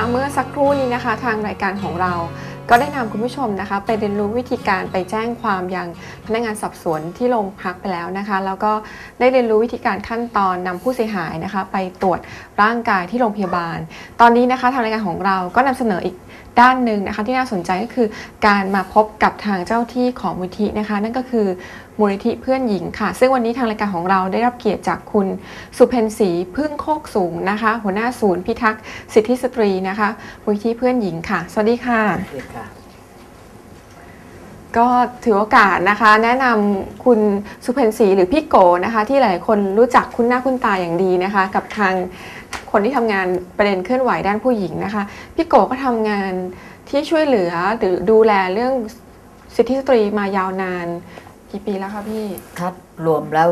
ะเมื่อสักครู่นี้นะคะ ทางรายการของเราก็ได้นำคุณผู้ชมนะคะ ไปเรียนรู้วิธีการไปแจ้งความยังพนักงานสอบสวนที่โรงพักไปแล้วนะคะ แล้วก็ได้เรียนรู้วิธีการขั้นตอนนำผู้เสียหายนะคะ ไปตรวจร่างกายที่โรงพยาบาล ตอนนี้นะคะทางรายการของเราก็นำเสนออีก ด้านหนึ่งนะคะที่น่าสนใจก็คือการมาพบกับทางเจ้าที่ของมูลที่นะคะ นั่นก็คือมูลนิธิเพื่อนหญิงค่ะ ซึ่งวันนี้ทางรายการของเราได้รับเกียรติจากคุณสุเพนศรีพึ่งโคกสูงนะคะ หัวหน้าศูนย์พิทักษ์สิทธิสตรีนะคะมูลนิธิเพื่อนหญิงค่ะ สวัสดีค่ะโอเคค่ะก็ถือโอกาสนะคะ แนะนำคุณสุเพนศรีหรือพี่โกนะคะ ที่หลายคนรู้จักคุณหน้าคุณตาอย่างดีนะคะ กับทาง คนที่ทำงานประเด็นเคลื่อนไหวด้านผู้หญิงนะคะ พี่โกก็ทำงานที่ช่วยเหลือหรือดูแลเรื่องสิทธิสตรีมายาวนานกี่ปีแล้วคะพี่ถ้ารวมแล้ว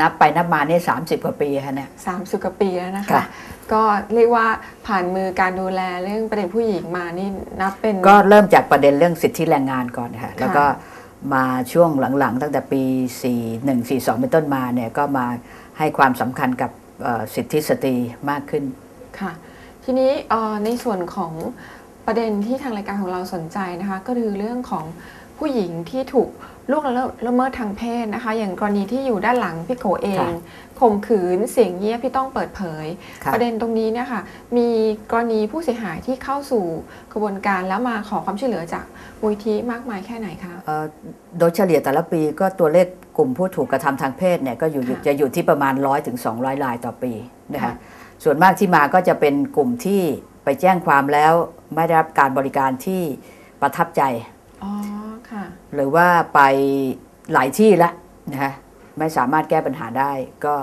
นับไปนับมาเนี่ยสามสิบกว่าปีค่ะเนี่ย30กว่าปีแล้วนะคะค่ะก็เรียกว่าผ่านมือการดูแลเรื่องประเด็นผู้หญิงมานี่นับเป็น ก็เริ่มจากประเด็นเรื่องสิทธิแรงงานก่อนค่ะ แล้วก็มาช่วงหลังๆ ตั้งแต่ปี 41 42 เป็นต้นมาเนี่ยก็มาให้ความสำคัญกับเอ่อ สิทธิสตรีมากขึ้นค่ะ ทีนี้เอ่อในส่วนของประเด็นที่ทางรายการของเราสนใจนะคะ ก็คือเรื่องของผู้หญิงที่ถูกล่วงละเมิดละเมิดทางเพศนะคะ อย่างกรณีที่อยู่ด้านหลังพี่โกเองค่ะข่มขืนเสียงเงียบที่ต้องเปิดเผยค่ะประเด็นตรงนี้เนี่ยค่ะมีกรณีผู้เสียหายที่เข้าสู่กระบวนการแล้วมาขอความช่วยเหลือจากมูลที่มากมายแค่ไหนคะเอ่อโดยเฉลี่ยแต่ละปีก็ตัวเลข กลุ่มผู้ถูกกระทำทางเพศเนี่ยก็อยู่ค่ะจะอยู่ที่ประมาณ 100ถึง200รายต่อปีนะค่ะคะส่วนมากที่มาก็จะเป็นกลุ่มที่ไปแจ้งความแล้วไม่ได้รับการบริการที่ประทับใจอ๋อค่ะหรือว่าไปหลายที่แล้วนะฮะไม่สามารถแก้ปัญหาได้ก็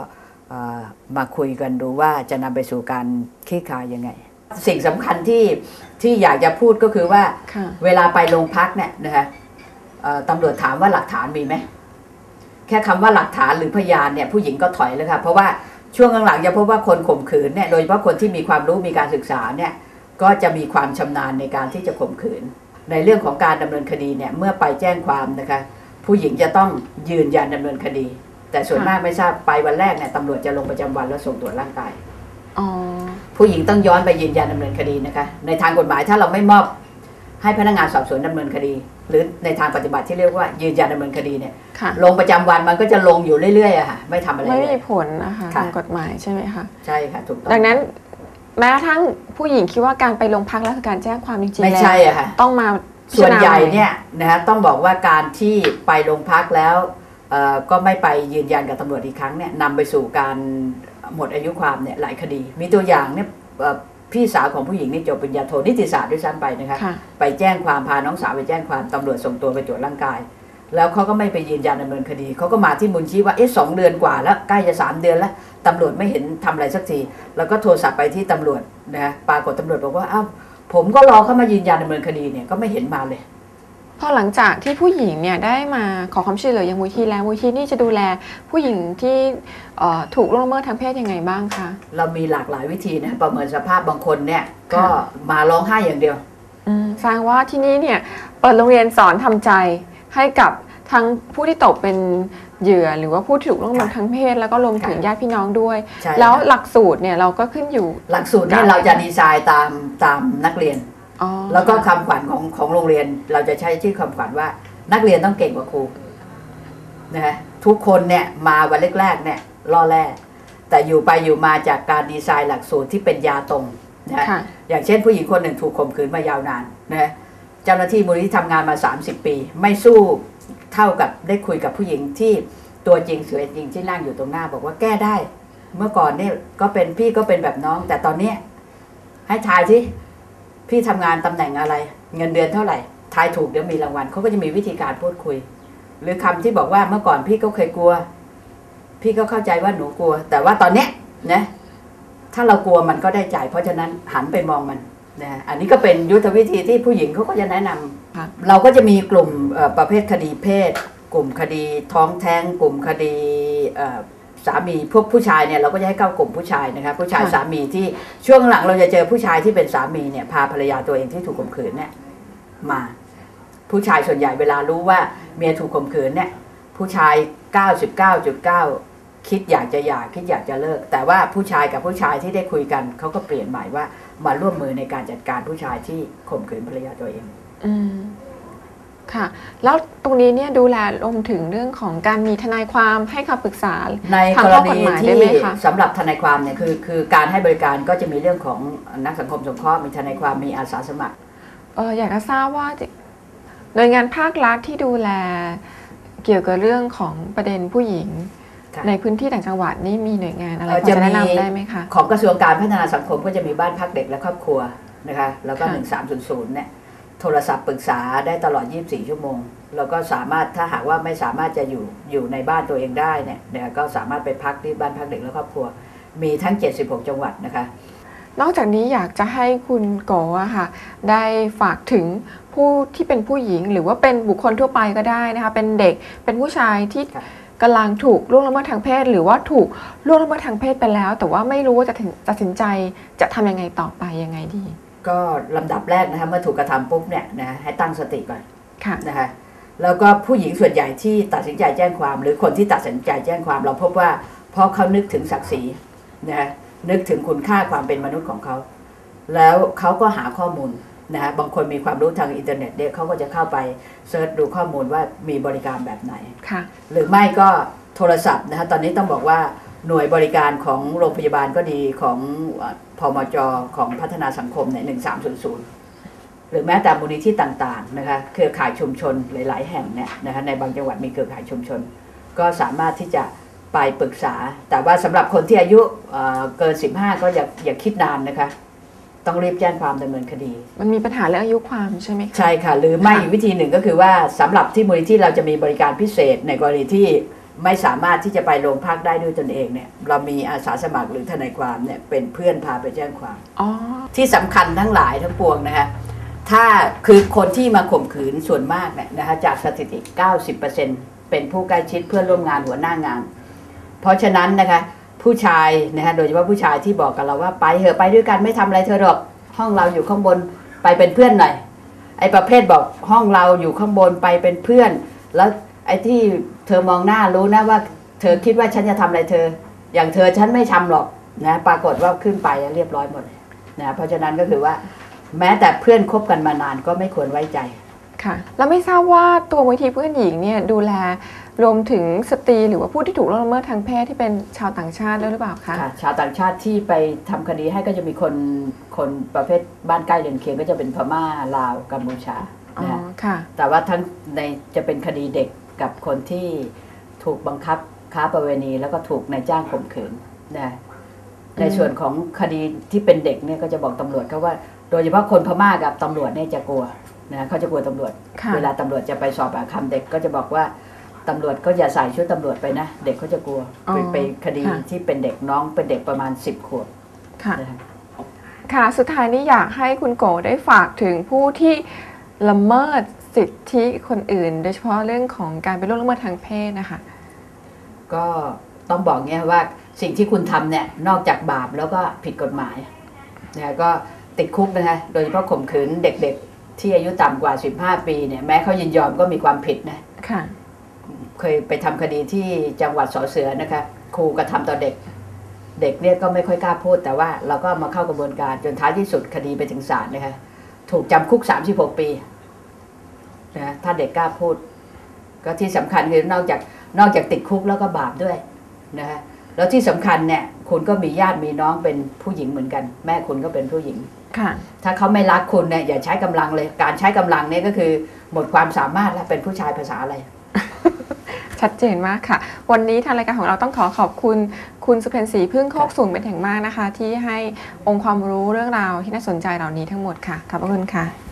เอ่อมาคุยกันดูว่าจะนำไปสู่การคลี่คลายยังไง สิ่งสำคัญที่ที่อยากจะพูดก็คือว่าค่ะเวลาไปโรงพักเนี่ยนะคะเอ่อตำรวจถามว่าหลักฐานมีไหม แค่คำว่าหลักฐานหรือพยานเนี่ยผู้หญิงก็ถอยแล้วค่ะเพราะว่าช่วงหลังๆจะพบว่าคนข่มขืนเนี่ยโดยเฉพาะคนที่มีความรู้มีการศึกษาเนี่ยก็จะมีความชำนาญในการที่จะข่มขืน ในเรื่องของการดำเนินคดีเนี่ยเมื่อไปแจ้งความนะคะผู้หญิงจะต้องยืนยันดำเนินคดี แต่ส่วนค่ะมากไม่ทราบไปวันแรกเนี่ยตำรวจจะลงประจำวันแล้วส่งตรวจร่างกายอ๋อผู้หญิงต้องย้อนไปยืนยันดำเนินคดีนะคะ ในทางกฎหมายถ้าเราไม่มอบ ให้พนักงานสอบสวนดำเนินคดี หรือในทางปฏิบัติที่เรียกว่ายืนยันดำเนินคดีเนี่ยค่ะ ลงประจำวันมันก็จะลงอยู่เรื่อยๆอะค่ะไม่ทำอะไรไม่เลมีย ผลนะคะค่ะ ทางกฎหมายใช่ไหมคะ ใช่ค่ะถูกต้องดังนั้นแม้กระทั่งผู้หญิงคิดว่าการไปโรงพักและคือการแจ้งความจริงๆไม่แล้วใช่อะค่ะ ต้องมาพิจารณาส่วนใหญ่เนี่ยนะฮะต้องบอกว่าการที่ไปโรงพักแล้วเอ่อก็ไม่ไปยืนยันกับตำรวจอีกครั้งเนี่ยนำไปสู่การหมดอายุความเนี่ยหลายคดี มีตัวอย่างเนี่ยเอ่อ พี่สาวของผู้หญิงนี่จบปริญญาโทนิติศาสตร์ด้วยซ้ำไปนะคะค่ะ ไปแจ้งความพาน้องสาวไปแจ้งความตำรวจส่งตัวไปตรวจร่างกาย แล้วเขาก็ไม่ไปยืนยันดำเนินคดีเขาก็มาที่มูลชี้ว่าเอ๊ะสองเดือนกว่าแล้วใกล้จะสามเดือนแล้วตำรวจไม่เห็นทำอะไรสักทีแล้วก็โทรศัพท์ไปที่ตำรวจนะฮะปรากฏตำรวจบอกว่าอ้าวผมก็รอเขามายืนยันดำเนินคดีเนี่ยก็ไม่เห็นมาเลย พอหลังจากที่ผู้หญิงเนี่ยได้มาขอความช่วยเหลือยังมูลที่แล้วมูลที่นี่จะดูแลผู้หญิงที่เอ่อถูกล่วงละเมิดทางเพศยังไงบ้างคะ เรามีหลากหลายวิธีนะประเมินสภาพบางคนเนี่ย ก็ค่ะมาร้องไห้อย่างเดียว อืมแสดงว่าที่นี่เนี่ยเปิดโรงเรียนสอนทำใจให้กับทั้งผู้ที่ตกเป็นเหยื่อ หรือว่าผู้ที่ถูกล่วงละเมิดทางเพศแล้วก็รวมถึงค่ะญาติพี่น้องด้วย ใช่แล้วค่ะหลักสูตรเนี่ยเราก็ขึ้นอยู่ หลักสูตรเนี่ยเราจะดีไซน์ตามตามนักเรียนอ๋อ แล้วก็คำขวัญของของโรงเรียนเราจะใช้ชื่อคำขวัญว่า นักเรียนต้องเก่งกว่าครูนะฮะทุกคนเนี่ยมาวันแรกๆเนี่ยล่อแร่แต่อยู่ไปอยู่มาจากการดีไซน์หลักสูตรที่เป็นยาตรงนะฮะค่ะอย่างเช่นผู้หญิงคนหนึ่งถูกข่มขืนมายาวนานนะฮะเจ้าหน้าที่มูลนิธิทำงานมา 30 ปี ไม่สู้เท่ากับได้คุยกับผู้หญิงที่ตัวจริงสวยจริงที่นั่งอยู่ตรงหน้าบอกว่าแก้ได้ เมื่อก่อนเนี่ยก็เป็นพี่ก็เป็นแบบน้อง แต่ตอนเนี้ยให้ทายที่ พี่ทำงานตำแหน่งอะไร เงินเดือนเท่าไหร่ทายถูกเดี๋ยวมีรางวัลเขาก็จะมีวิธีการพูดคุย หรือคำที่บอกว่าเมื่อก่อนพี่ก็เคยกลัว พี่ก็เข้าใจว่าหนูกลัว แต่ว่าตอนเนี้ยนะถ้าเรากลัวมันก็ได้ใจ เพราะฉะนั้นหันไปมองมันนะฮะอันนี้ก็เป็นยุทธวิธีที่ผู้หญิงเขาก็จะแนะนำค่ะเราก็จะมีกลุ่มเอ่อประเภทคดีเพศ กลุ่มคดีท้องแท้ง กลุ่มคดีเอ่อ สามีพวกผู้ชายเนี่ยเราก็จะให้เข้ากลุ่มผู้ชายนะคะผู้ชายค่ะ สามีที่ช่วงหลังเราจะเจอผู้ชายที่เป็นสามีเนี่ยพาภรรยาตัวเองที่ถูกข่มขืนเนี่ยมา ผู้ชายส่วนใหญ่เวลารู้ว่าเมียถูกข่มขืนเนี่ยผู้ชาย 99.9 คิดอยากจะหย่าคิดอยากจะเลิก แต่ว่าผู้ชายกับผู้ชายที่ได้คุยกันเขาก็เปลี่ยนใหม่ว่ามาร่วมมือในการจัดการผู้ชายที่ข่มขืนภรรยาตัวเอง อืม ค่ะ แล้วตรงนี้เนี่ยดูแลรวมถึงเรื่องของการมีทนายความให้คำปรึกษาในทางกรข้อกฎณีหมายได้ที่ไหมคะสำหรับทนายความเนี่ยคือคือการให้บริการก็จะมีเรื่องของนักสังคมสงเคราะห์มีทนายความมีอาสาสมัครเอออยากจะทราบว่าหน่วยงานภาครัฐที่ดูแลเกี่ยวกับเรื่องของประเด็นผู้หญิงค่ะในพื้นที่ต่างจังหวัดนี่มีหน่วยงานอะไรเอ่อพอจะแนะจะมีนำได้ไหมคะของกระทรวงการพัฒนาสังคมก็จะมีบ้านพักเด็กและครอบครัวนะคะแล้วก็ค่ะ1300เนี่ย โทรศัพท์ปรึกษาได้ตลอด 24 ชั่วโมง แล้วก็สามารถถ้าหากว่าไม่สามารถจะอยู่อยู่ในบ้านตัวเองได้เนี่ยเนี่ยก็สามารถไปพักที่บ้านพักเด็กและครอบครัว มีทั้ง 76 จังหวัดนะคะ นอกจากนี้อยากจะให้คุณโกอะค่ะได้ฝากถึงผู้ที่เป็นผู้หญิงหรือว่าเป็นบุคคลทั่วไปก็ได้นะคะเป็นเด็กเป็นผู้ชายที่ครับกำลังถูกล่วงละเมิดทางเพศ หรือว่าถูกล่วงละเมิดทางเพศไปแล้ว แต่ว่าไม่รู้ว่าจะถึงตัดสินใจจะทำยังไงต่อไปยังไงดี ก็ลำดับแรกนะคะเมื่อถูกกระทำปุ๊บเนี่ยนะให้ตั้งสติก่อนค่ะนะคะแล้วก็ผู้หญิงส่วนใหญ่ที่ตัดสินใจแจ้งความ หรือคนที่ตัดสินใจแจ้งความเราพบว่า เพราะเขานึกถึงศักดิ์ศรีนะคะนึกถึงคุณค่าความเป็นมนุษย์ของเขา แล้วเขาก็หาข้อมูลนะคะบางคนมีความรู้ทางอินเทอร์เน็ตเนี่ยเขาก็จะเข้าไปเซิร์ชดูข้อมูลว่ามีบริการแบบไหนค่ะหรือไม่ก็โทรศัพท์นะคะตอนนี้ต้องบอกว่า หน่วยบริการของโรงพยาบาลก็ดีของพมจของพัฒนาสังคมเนี่ยหนึ่งสามศูนย์ศูนย์หรือแม้แต่มูลนิธิต่างๆนะคะเครือข่ายชุมชนหลาย ๆ แห่งเนี่ยนะคะในบางจังหวัดมีเครือข่ายชุมชน ก็สามารถที่จะไปปรึกษา แต่ว่าสำหรับคนที่อายุเอ่อเกิน 15 ก็อย่าอย่าคิดนานนะคะต้องรีบแจ้งความดำเนินคดี มันมีปัญหาเรื่องอายุความใช่ไหมคะใช่ค่ะ หรือไม่อีกวิธีหนึ่งก็คือว่าสำหรับที่มูลนิธิเราจะมีบริการพิเศษในกรณีที่ ไม่สามารถที่จะไปโรงพักได้ด้วยตนเองเนี่ยเรามีอาสาสมัครหรือทนายความเนี่ยเป็นเพื่อนพาไปแจ้งความอ๋อที่สำคัญทั้งหลายทั้งปวงนะคะถ้าคือคนที่มาข่มขืนส่วนมากเนี่ยนะคะจากสถิติ 90%เป็นผู้ใกล้ชิดเพื่อนร่วมงานหัวหน้างาน เพราะฉะนั้นนะคะผู้ชายนะคะโดยเฉพาะผู้ชายที่บอกกับเราว่าไปเถอะไปด้วยกันไม่ทำอะไรเธอหรอกห้องเราอยู่ข้างบนไปเป็นเพื่อนหน่อยไอ้ประเภทบอกห้องเราอยู่ข้างบนไปเป็นเพื่อน แล้ว ไอ้ที่เธอมองหน้ารู้นะว่า เธอคิดว่าฉันจะทำอะไรเธอ อย่างเธอฉันไม่ทำหรอกนะปรากฏว่าขึ้นไปแล้วเรียบร้อยหมดนะเพราะฉะนั้นก็คือว่า แม้แต่เพื่อนคบกันมานานก็ไม่ควรไว้ใจค่ะแล้วไม่ทราบว่าตัวมูลที่เพื่อนหญิงเนี่ยดูแลรวมถึงสตรีหรือว่าผู้ที่ถูกล่วงละเมิดทางเพศที่เป็นชาวต่างชาติด้วยหรือเปล่าคะค่ะชาวต่างชาติที่ไปทำคดีให้ก็จะมีคนคนประเภทบ้านใกล้เรือนเคียงก็จะเป็นพม่าลาวกัมพูชาอ๋อนะฮะค่ะ แต่ว่าทั้งในจะเป็นคดีเด็ก กับคนที่ถูกบังคับค้าประเวณี แล้วก็ถูกนายจ้างข่มขืนนะในส่วนของคดีที่เป็นเด็กเนี่ยก็จะบอกตำรวจเขาว่า โดยเฉพาะคนพม่ากับตำรวจเนี่ยจะกลัวนะเขาจะกลัวตำรวจค่ะเวลาตำรวจจะไปสอบปากคำเด็กก็จะบอกว่าตำรวจก็อย่าใส่ชุดตำรวจไปนะ เด็กเขาจะกลัวอ๋อไปไปคดีค่ะที่เป็นเด็กน้องเป็นเด็กประมาณ 10ขวบค่ะนะฮะค่ะ สุดท้ายนี้อยากให้คุณโกได้ฝากถึงผู้ที่ละเมิด สิทธิคนอื่น โดยเฉพาะเรื่องของการไปล่วงละเมิดทางเพศนะคะ ก็ต้องบอกเงี้ยว่าสิ่งที่คุณทำเนี่ยนอกจากบาปแล้วก็ผิดกฎหมายนะก็ติดคุกนะคะโดยเฉพาะข่มขืนเด็กๆ ที่อายุต่ำกว่า 15 ปีเนี่ยแม้เขายินยอมก็มีความผิดนะค่ะเคยไปทำคดีที่จังหวัดสอเสือนะคะครูกระทำต่อเด็กเด็กเนี่ยก็ไม่ค่อยกล้าพูด แต่ว่าเราก็มาเข้ากระบวนการจนท้ายที่สุดคดีไปถึงศาลนะคะถูกจำคุก 36 ปี นะถ้าเด็กกล้าพูด ก็ที่สำคัญคือนอกจากนอกจากติดคุกแล้วก็บาปด้วยนะคะแล้วที่สำคัญเนี่ยคุณก็มีญาติมีน้องเป็นผู้หญิงเหมือนกัน แม่คุณก็เป็นผู้หญิงค่ะ ถ้าเขาไม่รักคุณเนี่ยอย่าใช้กำลังเลย การใช้กำลังเนี่ยก็คือหมดความสามารถแล้วเป็นผู้ชายภาษาอะไรชัดเจนมากค่ะ วันนี้ทางรายการของเราต้องขอขอบคุณคุณสุเพนศรีพึ่งโคกสูงเป็นอย่างมากนะคะ ที่ให้องค์ความรู้เรื่องราวที่น่าสนใจเหล่านี้ทั้งหมดค่ะขอบพระคุณค่ะ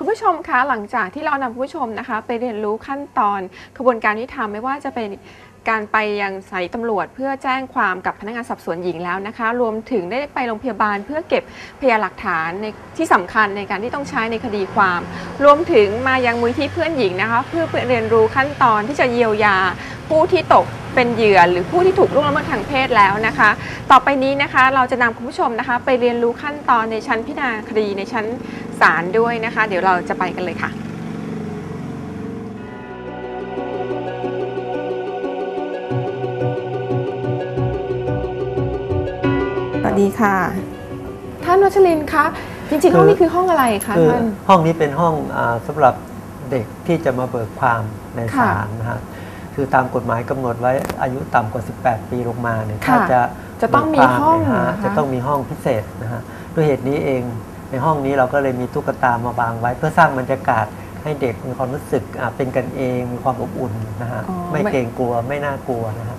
คุณผู้ชมคะหลังจากที่เรานำคุณผู้ชมนะคะ ไปเรียนรู้ขั้นตอนกระบวนการยุติธรรมไม่ว่าจะเป็นการไปยังสานีตำรวจเพื่อแจ้งความกับพนักงานสอบสวนหญิงแล้วนะคะ รวมถึงได้ไปโรงพยาบาลเพื่อเก็บพยานหลักฐานในที่สำคัญในการที่ต้องใช้ในคดีความ รวมถึงมายังมูลที่เพื่อนหญิงนะคะ เพื่อเรียนรู้ขั้นตอนที่จะเยียวยาผู้ที่ตก เป็นเหยื่อหรือผู้ที่ถูกล่วงละเมิดทางเพศแล้วนะคะ ต่อไปนี้นะคะเราจะนำคุณผู้ชมนะคะ ไปเรียนรู้ขั้นตอนในชั้นพิจารณาคดีในชั้นศาลด้วยนะคะ เดี๋ยวเราจะไปกันเลยค่ะสวัสดีค่ะ ท่านวัชรินทร์คะจริงๆห้องนี้คือห้องอะไรคะคือท่าน ห้องนี้เป็นห้องอาสำหรับเด็กที่จะมาเบิกความในค่ะ ศาลนะฮะ คือตามกฎหมายกำหนดไว้อายุต่ำกว่า 18 ปีลงมาเนี่ยค่ะถ้าจะจะต้องมีเบิกควาห้องเนี่ยฮะนะคะจะต้องมีห้องพิเศษนะฮะด้วยเหตุนี้เองในห้องนี้เราก็เลยมีตุ๊กตามาวางไว้ เพื่อสร้างบรรยากาศให้เด็กมีความรู้สึกอ่าเป็นกันเองมีความอบอุ่นนะฮะอ๋อไม่ไม่เกรงกลัวไม่น่ากลัวนะฮะ